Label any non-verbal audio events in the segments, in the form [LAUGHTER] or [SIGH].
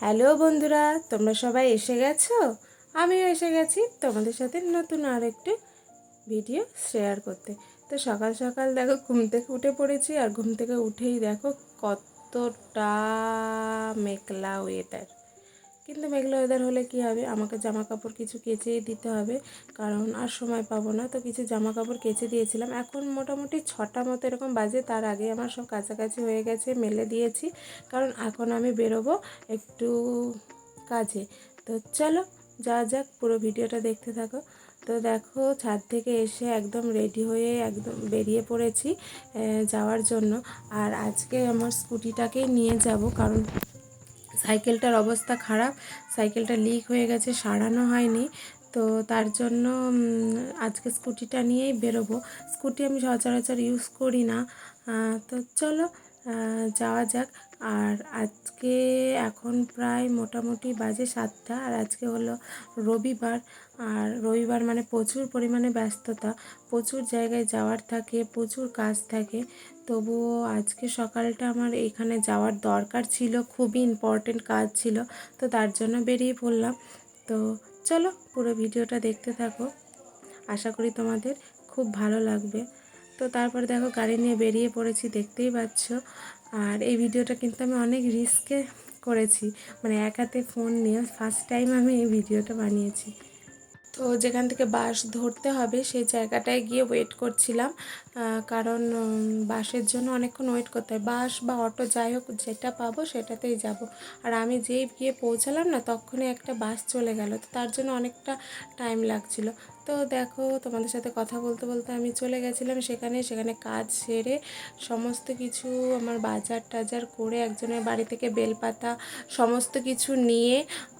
Hello বন্ধুরা, তোমরা সবাই এসে গেছো? আমিও এসে গেছি তোমাদের সাথে নতুন আর একটু ভিডিও শেয়ার করতে। তো সকাল সকাল দেখো, ঘুম থেকে উঠে পড়েছি আর ঘুম থেকে উঠেই দেখো কতটা মেঘলা ওয়েদার কিন্তু মেঘলা ওয়েদার হলে কি হবে? আমাকে জামা কাপড় কিছু কেচেই দিতে হবে। কারণ আর সময় পাবো না। তো কিছু জামা কাপড় কেচে দিয়েছিলাম। এখন মোটামুটি ছটা মতো এরকম বাজে। তার আগে আমার সব কাছাকাছি হয়ে গেছে, মেলে দিয়েছি। কারণ এখন আমি বেরোবো একটু কাজে। তো চলো যা যাক, পুরো ভিডিওটা দেখতে থাকো। তো দেখো, ছাদ থেকে এসে একদম রেডি হয়ে একদম বেরিয়ে পড়েছি যাওয়ার জন্য। আর আজকে আমার স্কুটিটাকেই নিয়ে যাব, কারণ সাইকেলটার অবস্থা খারাপ, সাইকেলটা লিক হয়ে গেছে, সারানো হয়নি। তো তার জন্য আজকে স্কুটিটা নিয়েই বেরোবো। স্কুটি আমি সচরাচর ইউজ করি না। তো চলো যাওয়া যাক। আর আজকে এখন প্রায় মোটামুটি বাজে সাতটা, আর আজকে হলো রবিবার। আর রবিবার মানে প্রচুর পরিমাণে ব্যস্ততা, প্রচুর জায়গায় যাওয়ার থাকে, প্রচুর কাজ থাকে। তবুও আজকে সকালটা আমার এখানে যাওয়ার দরকার ছিল, খুবই ইম্পর্টেন্ট কাজ ছিল, তো তার জন্য বেরিয়ে পড়লাম। তো চলো পুরো ভিডিওটা দেখতে থাকো। আশা করি তোমাদের খুব ভালো লাগবে। তো তারপর দেখো গাড়ি নিয়ে বেরিয়ে পড়েছি, দেখতেই পাচ্ছ। আর এই ভিডিওটা কিন্তু আমি অনেক রিস্কে করেছি। মানে একাতে ফোন নিয়ে ফার্স্ট টাইম আমি এই ভিডিওটা বানিয়েছি। তো যেখান থেকে বাস ধরতে হবে সেই জায়গাটায় গিয়ে ওয়েট করছিলাম। কারণ বাসের জন্য অনেকক্ষণ ওয়েট করতে হয়। বাস বা অটো যাই হোক, যেটা পাবো সেটাতেই যাব। আর আমি যেই গিয়ে পৌঁছালাম না, তখনই একটা বাস চলে গেল। তো তার জন্য অনেকটা টাইম লাগছিল। তো দেখো, তোমাদের সাথে কথা বলতে বলতে আমি চলে গেছিলাম সেখানে। সেখানে কাজ সেরে সমস্ত কিছু আমার বাজার টাজার করে একজনের বাড়ি থেকে বেলপাতা সমস্ত কিছু নিয়ে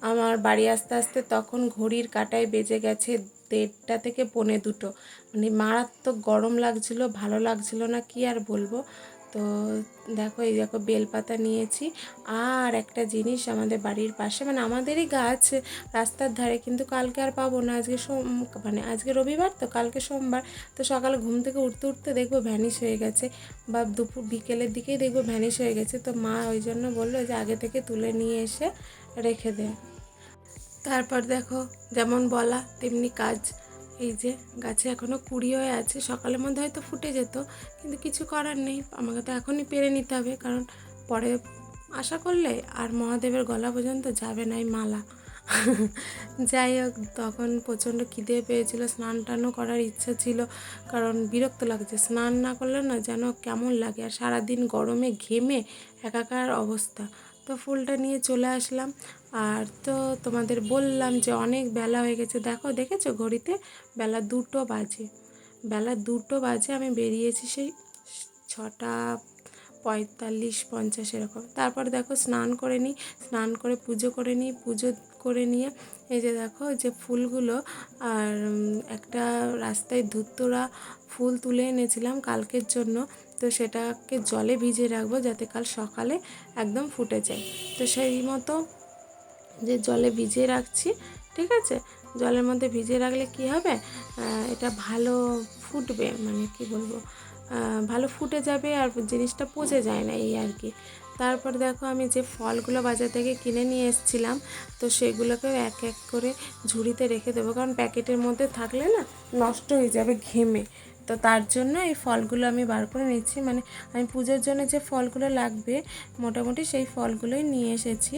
আমার বাড়ি আসতে আসতে তখন ঘড়ির কাটায় বেজে গেছে দেড়টা থেকে পৌনে দুটো। মানে মারাত্মক গরম লাগছিল, ভালো লাগছিল না, কি আর বলব? তো দেখো, এই দেখো, বেলপাতা নিয়েছি। আর একটা জিনিস আমাদের বাড়ির পাশে মানে আমাদেরই গাছ রাস্তার ধারে, কিন্তু কালকে আর পাবো না। আজকে সোম মানে আজকে রবিবার তো, কালকে সোমবার। তো সকালে ঘুম থেকে উঠতে উঠতে দেখব ভ্যানিশ হয়ে গেছে, বা দুপুর, বিকেলের দিকেই দেখব ভ্যানিশ হয়ে গেছে। তো মা ওই জন্য বলল যে আগে থেকে তুলে নিয়ে এসে রেখে দে। তারপর দেখো, যেমন বলা, তেমনি কাজ। এই যে গাছে এখনও কুড়ি হয়ে আছে, সকালের মধ্যে হয়তো ফুটে যেত, কিন্তু কিছু করার নেই। আমাকে তো এখনই পেরে নিতে হবে, কারণ পরে আশা করলে আর মহাদেবের গলা পর্যন্ত যাবে না এই মালা। [LAUGHS] যাই হোক, তখন প্রচণ্ড খিদে পেয়েছিল, স্নান টানও করার ইচ্ছা ছিল, কারণ বিরক্ত লাগছে। স্নান না করলে না যেন কেমন লাগে, আর সারাদিন গরমে ঘেমে একাকার অবস্থা। তো ফুলটা নিয়ে চলে আসলাম। আর তো তোমাদের বললাম যে অনেক বেলা হয়ে গেছে। দেখো, দেখেছ ঘড়িতে? বেলা দুটো বাজে। বেলা দুটো বাজে আমি বেরিয়েছি সেই ছটা পঁয়তাল্লিশ পঞ্চাশ এরকম। তারপর দেখো স্নান করে নিই, স্নান করে পুজো করে নিই। পুজো করে নিয়ে এই যে দেখো যে ফুলগুলো আর একটা রাস্তায় ধুত্তরা ফুল তুলে এনেছিলাম কালকের জন্য। তো সেটাকে জলে ভিজিয়ে রাখব যাতে কাল সকালে একদম ফুটে যায়। তো সেই মতো যে জলে ভিজিয়ে রাখছি, ঠিক আছে? জলের মধ্যে ভিজিয়ে রাখলে কি হবে? এটা ভালো ফুটবে মানে কি বলব? ভালো ফুটে যাবে আর জিনিসটা পচে যায় না, এই আর কি। তারপর দেখো আমি যে ফলগুলো বাজার থেকে কিনে নিয়ে এসেছিলাম, তো সেগুলোকে এক এক করে ঝুড়িতে রেখে দেবো, কারণ প্যাকেটের মধ্যে থাকলে না নষ্ট হয়ে যাবে ঘেমে। তো তার জন্য এই ফলগুলো আমি বার করে নিচ্ছি। মানে আমি পুজোর জন্য যে ফলগুলো লাগবে, মোটামুটি সেই ফলগুলোই নিয়ে এসেছি।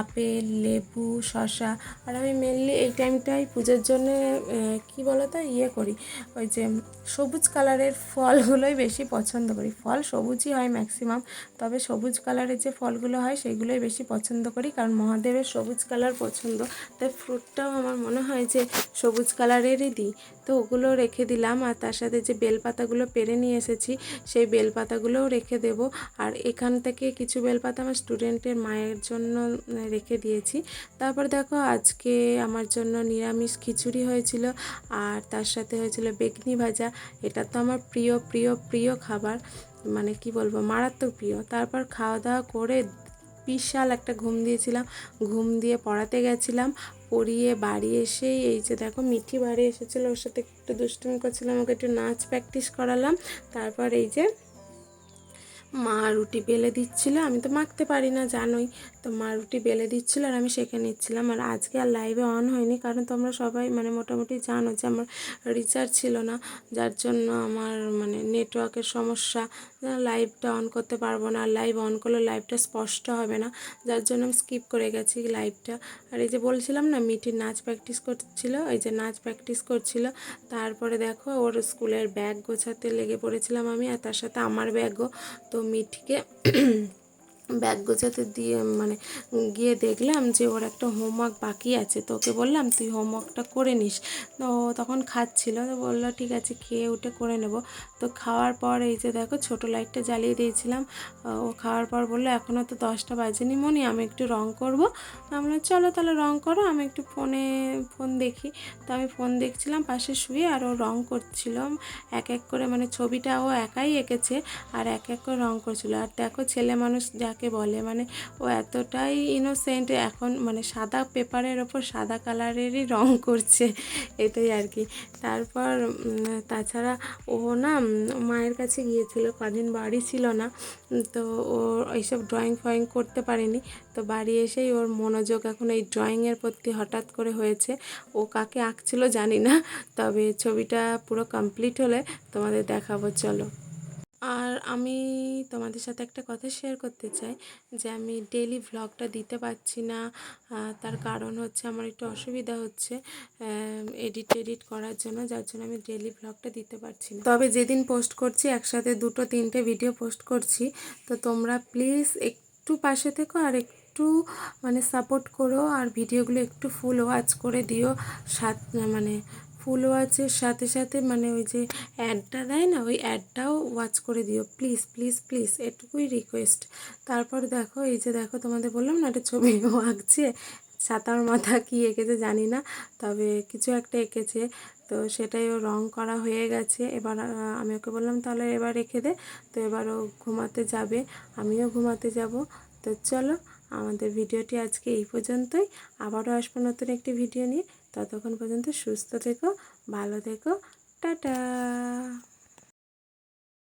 আপেল, লেবু, শসা, আর আমি মেনলি এই টাইমটাই পুজোর জন্য কি বলো তো ইয়ে করি। ওই যে সবুজ কালারের ফলগুলোই বেশি পছন্দ করি। ফল সবুজই হয় ম্যাক্সিমাম তবে সবুজ কালারের যে ফলগুলো হয় সেগুলোই বেশি পছন্দ করি, কারণ মহাদেবের সবুজ কালার পছন্দ। তাই ফ্রুটটাও আমার মনে হয় যে সবুজ কালারেরই দিই। তো ওগুলো রেখে দিলাম আর তার সাথে যে বেলপাতাগুলো পেরে নিয়ে এসেছি, সেই বেলপাতাগুলোও রেখে দেব। আর এখান থেকে কিছু বেলপাতা আমার স্টুডেন্টের মায়ের জন্য রেখে দিয়েছি। তারপর দেখো আজকে আমার জন্য নিরামিষ খিচুড়ি হয়েছিল আর তার সাথে হয়েছিল বেগনি ভাজা। এটা তো আমার প্রিয় প্রিয় প্রিয় খাবার। মানে কি বলব, মারাত্মক প্রিয়। তারপর খাওয়া দাওয়া করে বিশাল একটা ঘুম দিয়েছিলাম। ঘুম দিয়ে পড়াতে গেছিলাম। পড়িয়ে বাড়ি এসেই এই যে দেখো, মিঠি বাড়ি এসেছিল, ওর সাথে একটু দুষ্টুমি করছিলাম, ওকে একটু নাচ প্র্যাকটিস করালাম। তারপর এই যে মা রুটি বেলে দিচ্ছিল, আমি তো মাখতে পারি না, জানোই। তো মা রুটি বেলে দিচ্ছিল আর আমি সেঁকে নিচ্ছিলাম। আর আজকে আর লাইভে অন হয়নি, কারণ তোমরা সবাই মানে মোটামুটি জানো যে আমার রিচার্জ ছিল না। যার জন্য আমার মানে নেটওয়ার্কের সমস্যা লাইভটা অন করতে পারব না। আর লাইভ অন করলে লাইভটা স্পষ্ট হবে না, যার জন্য আমি স্কিপ করে গেছি লাইভটা আর এই যে বলছিলাম না মিটির নাচ প্র্যাকটিস করছিল, এই যে নাচ প্র্যাকটিস করছিল, তারপরে দেখো ওর স্কুলের ব্যাগ গোছাতে লেগে পড়েছিলাম আমি, আর তার সাথে আমার ব্যাগও তো মিঠিকে ব্যাগ গোছাতে দিয়ে মানে গিয়ে দেখলাম যে ওর একটা হোমওয়ার্ক বাকি আছে। তো ওকে বললাম তুই হোমওয়ার্কটা করে নিস। তো তখন খাচ্ছিল। তো বলল ঠিক আছে খেয়ে উঠে করে নেব। তো খাওয়ার পর এই যে দেখো ছোটো লাইটটা জ্বালিয়ে দিয়েছিলাম। ও খাওয়ার পর বলল এখনও তো দশটা বাজেনি মনি আমি একটু রং করব। আমি বললাম, চলো তাহলে রং করো আমি একটু ফোনে ফোন দেখি। তো আমি ফোন দেখছিলাম পাশে শুয়ে আর ও রং করছিলাম এক এক করে মানে ছবিটা ও একাই এঁকেছে আর এক এক করে রং করছিল। আর দেখো ছেলে মানুষ যাকে বলে। মানে ও এতটাই ইনোসেন্ট এখন মানে সাদা পেপারের ওপর সাদা কালারেরই রং করছে, এটাই আর কি। তারপর তাছাড়া ও না মায়ের কাছে গিয়েছিল, কদিন বাড়ি ছিল না তো ও এইসব ড্রয়িং ফয়িং করতে পারেনি। তো বাড়ি এসেই ওর মনোযোগ এখন এই ড্রয়িংয়ের প্রতি হঠাৎ করে হয়েছে। ও কাকে আঁকছিল জানি না, তবে ছবিটা পুরো কমপ্লিট হলে তোমাদের দেখাবো, চলো। আর আমি তোমাদের সাথে একটা কথা শেয়ার করতে চাই, যে আমি ডেলি ভ্লগটা দিতে পারছি না। তার কারণ হচ্ছে আমার একটু অসুবিধা হচ্ছে এডিট এডিট করার জন্য, যার জন্য আমি ডেলি ভ্লগটা দিতে পারছি না। তবে যেদিন পোস্ট করছি, একসাথে দুটো, তিনটে ভিডিও পোস্ট করছি, তো তোমরা প্লিজ একটু পাশে থেকো আর একটু মানে সাপোর্ট করো, আর ভিডিওগুলো একটু ফুল ওয়াচ করে দিও, সাত মানে ফুল ওয়াচের সাথে সাথে মানে ওই যে অ্যাডটা দেয় না, ওই অ্যাডটাও ওয়াচ করে দিও। প্লিজ প্লিজ প্লিজ এটুকুই রিকোয়েস্ট তারপর দেখো, এই যে দেখো তোমাদের বললাম না, একটা ছবি [LAUGHS] আঁকছে। ছাতার মাথা কি এঁকেছে জানি না, তবে কিছু একটা এঁকেছে। তো সেটাই ও রং করা হয়ে গেছে। এবার আমি ওকে বললাম, তাহলে এবার রেখে দে। তো এবার ও ঘুমাতে যাবে। আমিও ঘুমাতে যাব। তো চলো, আমাদের ভিডিওটি আজকে এই পর্যন্তই। আবারও আসব নতুন একটি ভিডিও নিয়ে। ততক্ষণ পর্যন্ত সুস্থ থেকো ভালো থেকো টাটা।